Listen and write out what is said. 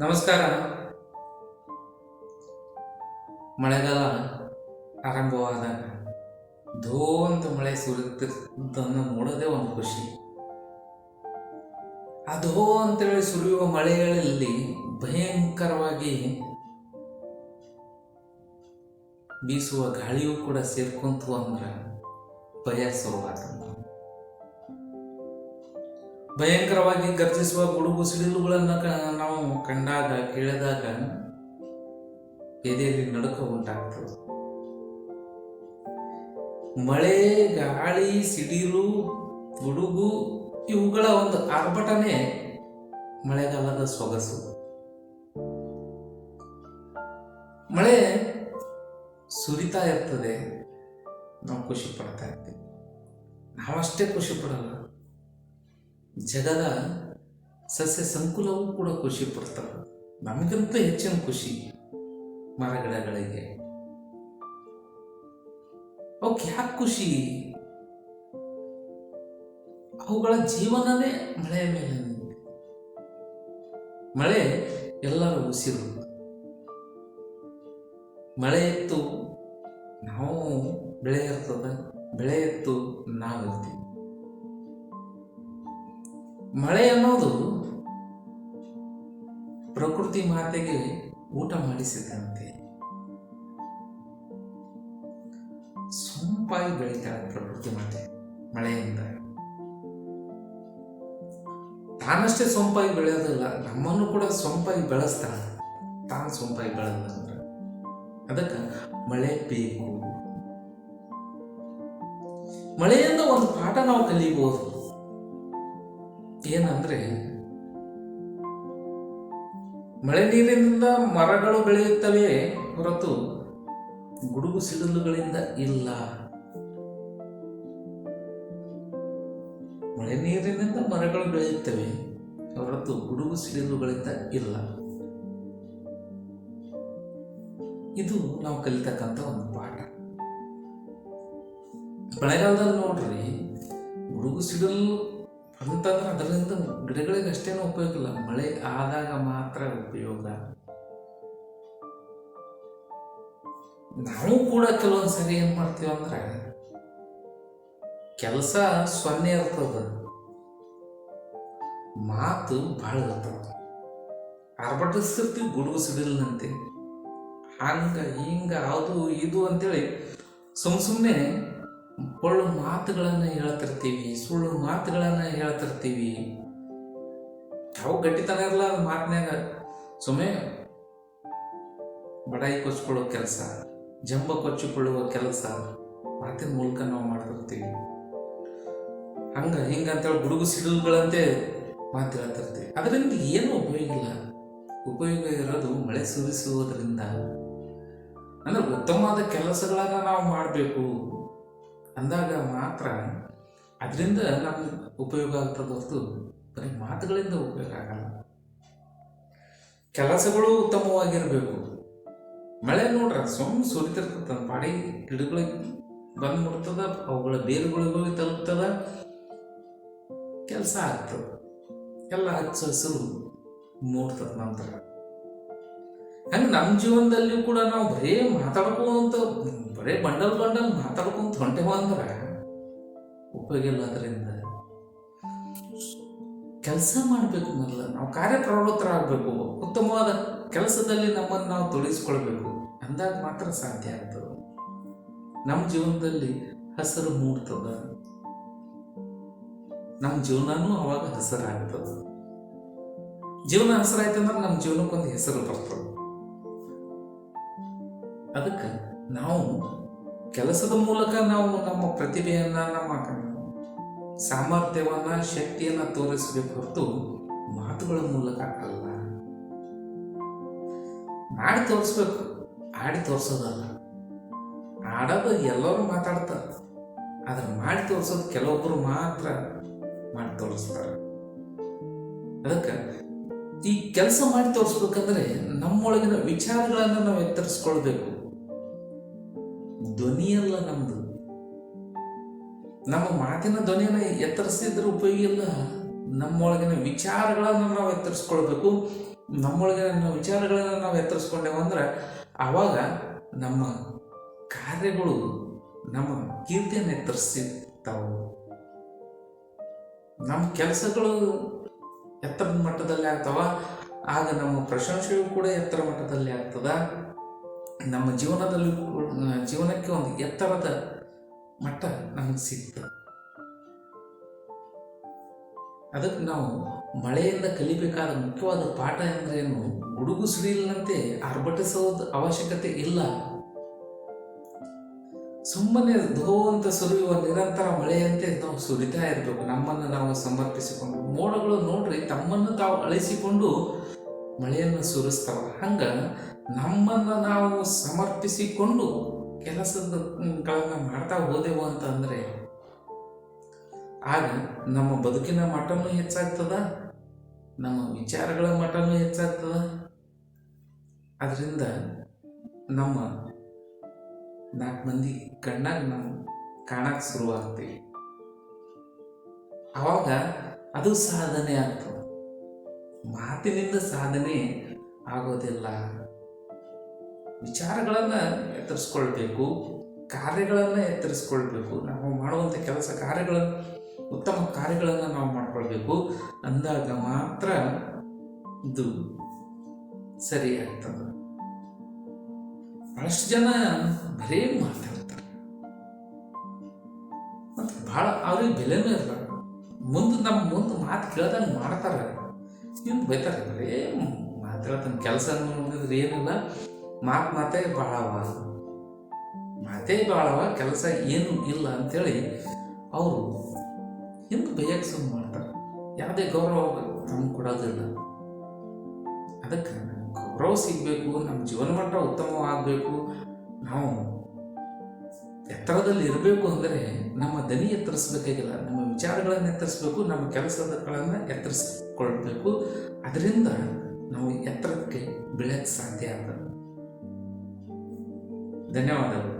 ನಮಸ್ಕಾರ. ಮಳೆಗಾಲ ಆರಂಭವಾದಾಗ ಧೋ ಅಂತ ಮಳೆ ಸುರಿಯುತ್ತಿದ್ದನ್ನು ನೋಡೋದೇ ಒಂದು ಖುಷಿ. ಧೋ ಅಂತೇಳಿ ಸುರಿಯುವ ಮಳೆಗಳಲ್ಲಿ ಭಯಂಕರವಾಗಿ ಬೀಸುವ ಗಾಳಿಯೂ ಕೂಡ ಸೇರ್ಕೊಂತು ಅಂದ್ರೆ ಭಯ ಭಯಂಕರವಾಗಿ ಗರ್ಜಿಸುವ ಗುಡುಗು ಸಿಡಿಲುಗಳನ್ನು ನಾವು ಕಂಡಾಗ, ಕೇಳಿದಾಗ ಎದೆಯಲ್ಲಿ ನಡುಕ ಉಂಟಾಗ್ತದೆ. ಮಳೆ, ಗಾಳಿ, ಸಿಡಿಲು, ಗುಡುಗು ಇವುಗಳ ಒಂದು ಆರ್ಭಟನೆ ಮಳೆಗಾಲದ ಸೊಗಸು. ಮಳೆ ಸುರಿತಾ ಇರ್ತದೆ. ನಾವು ಖುಷಿ ಪಡ್ತಾ ಇರ್ತೀವಿ. ನಾವಷ್ಟೇ ಖುಷಿ ಪಡಲ್ಲ. ಜಗದ ಸಸ್ಯ ಸಂಕುಲವೂ ಕೂಡ ಖುಷಿ ಪಡ್ತವೆ. ನಮಗಿಂತ ಹೆಚ್ಚಿನ ಖುಷಿ ಮರಗಿಡಗಳಿಗೆ. ಅವಕ್ಕೆ ಯಾಕೆ ಖುಷಿ? ಅವುಗಳ ಜೀವನವೇ ಮಳೆಯ ಮೇಲೆ ಮಳೆ ಎಲ್ಲರ ಉಸಿರು. ಮಳೆ ಎತ್ತು ನಾವು ಬೆಳೆ ಇರ್ತದೆ, ಬೆಳೆ ಎತ್ತು ನಾವಿರ್ತೀವಿ ಮಳೆ ಅನ್ನೋದು ಪ್ರಕೃತಿ ಮಾತೆಗೆ ಊಟ ಮಾಡಿಸಿದಂತೆ. ಸೊಂಪಾಗಿ ಬೆಳೀತಾಳೆ ಪ್ರಕೃತಿ ಮಾತೆ ಮಳೆಯಿಂದ ತಾನಷ್ಟೇ ಸೊಂಪಾಗಿ ಬೆಳೆಯೋದಿಲ್ಲ, ನಮ್ಮನ್ನು ಕೂಡ ಸೊಂಪಾಗಿ ಬೆಳೆಸ್ತಾಳೆ. ತಾನು ಸೊಂಪಾಗಿ ಬೆಳೆದ ಅದಕ್ಕ ಮಳೆ ಬೇಕು. ಮಳೆಯಿಂದ ಒಂದು ಪಾಠ ನಾವು ಕಲಿಬಹುದು ಏನಂದ್ರೆ ಮಳೆ ನೀರಿನಿಂದ ಮರಗಳು ಬೆಳೆಯುತ್ತವೆ ಹೊರತು ಗುಡುಗು ಸಿಡಿಲುಗಳಿಂದ ಇಲ್ಲ. ಮಳೆ ನೀರಿನಿಂದ ಮರಗಳು ಬೆಳೆಯುತ್ತವೆ, ಹೊರತು ಗುಡುಗು ಸಿಡಿಲುಗಳಿಂದ ಇಲ್ಲ. ಇದು ನಾವು ಕಲಿತಕ್ಕಂಥ ಒಂದು ಪಾಠ. ಮಳೆಗಾಲದಲ್ಲಿ ನೋಡ್ರಿ, ಗುಡುಗು ಸಿಡಿಲು ಅಂತಂದ್ರೆ ಅದರಿಂದ ಗಿಡಗಳಿಗೆ ಅಷ್ಟೇನು ಉಪಯೋಗ ಇಲ್ಲ. ಮಳೆ ಆದಾಗ ಮಾತ್ರ ಉಪಯೋಗ. ನಾವು ಕೂಡ ಕೆಲವೊಂದು ಸರಿ ಏನ್ ಮಾಡ್ತೀವಿ ಅಂದ್ರೆ ಕೆಲಸ ಸೊನ್ನೆ ಇರ್ತದ. ಮಾತು ಬಹಳ ಇರ್ತದ. ಆರ್ಭಟಿಸ್ತಿರ್ತೀವಿ, ಗುಡುಗು ಸಿಡಿಲ್ನಂತೆ. ಹಂಗ, ಹಿಂಗ, ಅದು, ಇದು ಅಂತೇಳಿ ಸುಮ್ ಸುಮ್ಮನೆ ಒಳ್ಳು ಮಾತುಗಳನ್ನು ಹೇಳ್ತಿರ್ತೀವಿ, ಸುಳ್ಳು ಮಾತುಗಳನ್ನು ಹೇಳ್ತಿರ್ತೀವಿ. ಯಾವ ಗಟ್ಟಿತನ ಇರಲ್ಲ ಅದು ಮಾತಿನಾಗ ಸುಮ್ಮನೆ ಬಡಾಯಿ ಕೊಚ್ಕೊಳ್ಳೋ ಕೆಲಸ, ಜಂಬ ಕೊಚ್ಚಿಕೊಳ್ಳುವ ಕೆಲಸ, ಮಾತಿನ ಮೂಲಕ ನಾವು ಮಾಡ್ತಿರ್ತೀವಿ. ಹಂಗ ಹಿಂಗ ಅಂತೇಳಿ ಗುಡುಗು ಸಿಡಿಲುಗಳಂತೆ ಮಾತು ಹೇಳ್ತಿರ್ತೀವಿ. ಅದರಿಂದ ಏನು ಉಪಯೋಗ ಇಲ್ಲ. ಉಪಯೋಗ ಇರೋದು ಮಳೆ ಸುರಿಸುವುದರಿಂದ. ಅಂದ್ರೆ ಉತ್ತಮವಾದ ಕೆಲಸಗಳನ್ನು ನಾವು ಮಾಡಬೇಕು. ಅಂದಾಗ ಮಾತ್ರ ಅದರಿಂದ ನಮ್ಗೆ ಉಪಯೋಗ ಆಗ್ತದೆ ಹೊರತು ಬರೀ ಮಾತುಗಳಿಂದ ಉಪಯೋಗ ಆಗಲ್ಲ. ಕೆಲಸಗಳು ಉತ್ತಮವಾಗಿರಬೇಕು. ಮಳೆ ನೋಡ್ರ ಸ್ವಂ ಸುರಿತಿರ್ತದ, ಪಾಡಿ ಗಿಡಗಳಿಗೆ ಬಂದ್ಬಿಡ್ತದ ಅವುಗಳ ಬೇರುಗಳಿಗೂ ತಲುಪ್ತದ. ಕೆಲಸ ಆಗ್ತದೆ. ಎಲ್ಲ ಹಚ್ಚ ಹಸಿರು ಮೂಡ್ತದ ನಂತರ. ಹಂಗೆ ನಮ್ಮ ಜೀವನದಲ್ಲಿಯೂ ಕೂಡ ನಾವು ಬರೇ ಮಾತಾಡ್ಕೊಂತ, ಬರೇ ಬಂಡಲ್ ಬಂಡಲ್ ಮಾತಾಡ್ಕೊಂತ ಹೊಂಟೇವ ಅಂದ್ರೆ ಉಪಯೋಗ ಇಲ್ಲ ಅದರಿಂದ ಕೆಲಸ ಮಾಡಬೇಕು ಮೊದಲು. ನಾವು ಕಾರ್ಯಪ್ರವೃತ್ತರಾಗಬೇಕು. ಉತ್ತಮವಾದ ಕೆಲಸದಲ್ಲಿ ನಮ್ಮನ್ನು ನಾವು ತೊಡಗಿಸ್ಕೊಳ್ಬೇಕು. ಅಂದಾಗ ಮಾತ್ರ ಸಾಧ್ಯ ಆಗ್ತದೆ. ನಮ್ಮ ಜೀವನದಲ್ಲಿ ಹಸಿರು ಮೂಡ್ತದ. ನಮ್ಮ ಜೀವನನೂ ಅವಾಗ ಹಸಿರಾಗ್ತದ. ಜೀವನ ಹಸಿರಾಯ್ತಂದ್ರೆ ನಮ್ಮ ಜೀವನಕ್ಕೊಂದು ಹೆಸರು ಬರ್ತದೆ. ಅದಕ್ಕೆ ನಾವು ಕೆಲಸದ ಮೂಲಕ ನಾವು ನಮ್ಮ ಪ್ರತಿಭೆಯನ್ನು, ನಮ್ಮ ಸಾಮರ್ಥ್ಯವನ್ನ, ಶಕ್ತಿಯನ್ನ ತೋರಿಸಬೇಕು ಹೊರತು ಮಾತುಗಳ ಮೂಲಕ ಅಲ್ಲ. ಆಡಿ ತೋರಿಸ್ಬೇಕು, ಆಡಿ ತೋರಿಸೋದಲ್ಲ. ಆಡೋದು ಎಲ್ಲರೂ ಮಾತಾಡ್ತಾರೆ, ಆದ್ರೆ ಮಾಡಿ ತೋರಿಸೋದು ಕೆಲವೊಬ್ಬರು ಮಾತ್ರ ಮಾಡಿ ತೋರಿಸ್ತಾರೆ. ಅದಕ್ಕೆ ಈ ಕೆಲಸ ಮಾಡಿ ತೋರಿಸ್ಬೇಕಂದ್ರೆ ನಮ್ಮೊಳಗಿನ ವಿಚಾರಗಳನ್ನು ನಾವು ಎತ್ತರಿಸ್ಕೊಳ್ಬೇಕು. ಧ್ವನಿಯಲ್ಲ ನಮ್ದು. ನಮ್ಮ ಮಾತಿನ ಧ್ವನಿಯನ್ನ ಎತ್ತರಿಸಿದ್ರೆ ಉಪಯೋಗ ಇಲ್ಲ. ನಮ್ಮೊಳಗಿನ ವಿಚಾರಗಳನ್ನು ನಾವು ಎತ್ತರಿಸ್ಕೊಳ್ಬೇಕು. ನಮ್ಮೊಳಗಿನ ವಿಚಾರಗಳನ್ನು ನಾವು ಎತ್ತರಿಸ್ಕೊಂಡೆವು ಅಂದ್ರೆ ಆವಾಗ ನಮ್ಮ ಕಾರ್ಯಗಳು, ನಮ್ಮ ಕೀರ್ತಿಯನ್ನು ಎತ್ತರಿಸಿರ್ತಾವು ನಮ್ಮ ಕೆಲಸಗಳು ಎತ್ತರ ಮಟ್ಟದಲ್ಲಿ ಆಗ್ತಾವ. ಆಗ ನಮ್ಮ ಪ್ರಶಂಸೆಯು ಕೂಡ ಎತ್ತರ ಮಟ್ಟದಲ್ಲಿ ಆಗ್ತದ. ನಮ್ಮ ಜೀವನದಲ್ಲಿ ಕೂಡ- ಜೀವನಕ್ಕೆ ಒಂದು ಎತ್ತರದ ಮಟ್ಟ ನಮಗೆ ಸಿಗ್ತದೆ ಅದಕ್ಕೆ ನಾವು ಮಳೆಯಿಂದ ಕಲಿಬೇಕಾದ ಮುಖ್ಯವಾದ ಪಾಠ ಎಂದ್ರೇನು ಗುಡುಗು ಸಿಡಿಲಿನಂತೆ ಆರ್ಭಟಿಸೋದು ಅವಶ್ಯಕತೆ ಇಲ್ಲ. ಸುಮ್ಮನೆ ಧೋ ಅಂತ ಸುರಿಯುವ ನಿರಂತರ ಮಳೆಯಂತೆ ನಾವು ಸುರಿತಾ ಇರಬೇಕು. ನಮ್ಮನ್ನು ನಾವು ಸಮರ್ಪಿಸಿಕೊಂಡು, ಮೋಡಗಳು ನೋಡ್ರಿ, ತಮ್ಮನ್ನು ತಾವು ಅಳಿಸಿಕೊಂಡು ಮಳೆಯನ್ನು ಸುರಿಸ್ತಾವ ಹಂಗ ನಮ್ಮನ್ನು ನಾವು ಸಮರ್ಪಿಸಿಕೊಂಡು ಕೆಲಸಗಳನ್ನ ಮಾಡ್ತಾ ಹೋದೆವು ಅಂತ ಅಂದ್ರೆ, ಆಗ ನಮ್ಮ ಬದುಕಿನ ಮಟ್ಟನೂ ಹೆಚ್ಚಾಗ್ತದ, ನಮ್ಮ ವಿಚಾರಗಳ ಮಟ್ಟನೂ ಹೆಚ್ಚಾಗ್ತದ. ಅದರಿಂದ ನಮ್ಮ ನಾಲ್ಕು ಮಂದಿ ಕಣ್ಣಾಗ ನಾವು ಕಾಣಕ್ಕೆ ಶುರುವಾಗ್ತೀವಿ ಆವಾಗ ಅದು ಸಾಧನೆ ಆಗ್ತದೆ. ಮಾತಿನಿಂದ ಸಾಧನೆ ಆಗೋದಿಲ್ಲ. ವಿಚಾರಗಳನ್ನು ಎತ್ತರಿಸ್ಕೊಳ್ಬೇಕು, ಕಾರ್ಯಗಳನ್ನು ಎತ್ತರಿಸ್ಕೊಳ್ಬೇಕು, ನಾವು ಮಾಡುವಂಥ ಕೆಲಸ ಕಾರ್ಯಗಳನ್ನು ಉತ್ತಮ ಕಾರ್ಯಗಳನ್ನು ನಾವು ಮಾಡ್ಕೊಳ್ಬೇಕು, ಅಂದಾಗ ಮಾತ್ರ ಇದು ಸರಿ ಆಗ್ತದೆ. ಬಹಳಷ್ಟು ಜನ ಬರೇ ಮಾತಾಡ್ತಾರೆ. ಮತ್ತು ಭಾಳ ಅವ್ರಿಗೆ ಬೆಲೆನೂ ಇರಲ್ಲ ಮುಂದೆ ನಮ್ಮ ಮುಂದೆ ಮಾತು ಕೇಳ್ದಂಗೆ ಮಾಡ್ತಾರೆ. ಇವ್ನು ಬೈತಾರೆ, ಬರೇ ಮಾತಾಡ್ತಾನೆ. ಕೆಲಸ ನೋಡಿದ್ರೆ ಏನಿಲ್ಲ. ಮಾತು ಮಾತೇ ಭಾಳವ ಮಾತೇ ಅವ ಕೆಲಸ ಏನು ಇಲ್ಲ ಅಂತೇಳಿ ಅವರು ಹಿಂದೆ ಬೈಯಕ್ಕೆ ಸುಮ್ಮ ಮಾಡ್ತಾರೆ. ಯಾವುದೇ ಗೌರವ ನಮ್ಗೆ ಕೊಡೋದಿಲ್ಲ. ಅದಕ್ಕೆ ಗೌರವ ಸಿಗಬೇಕು ನಮ್ಮ ಜೀವನ ಮಟ್ಟ ಉತ್ತಮವಾಗಬೇಕು ನಾವು ಎತ್ತರದಲ್ಲಿ ಇರಬೇಕು ಅಂದರೆ ನಮ್ಮ ದನಿ ಎತ್ತರಿಸಬೇಕಾಗಿಲ್ಲ, ನಮ್ಮ ವಿಚಾರಗಳನ್ನು ಎತ್ತರಿಸಬೇಕು, ನಮ್ಮ ಕೆಲಸಗಳನ್ನು ಎತ್ತರಿಸ್ಕೊಳ್ಬೇಕು. ಅದರಿಂದ ನಾವು ಎತ್ತರಕ್ಕೆ ಬೆಳೆಯಕ್ಕೆ ಸಾಧ್ಯ ಆಗ್ತದೆ. धन्यवाद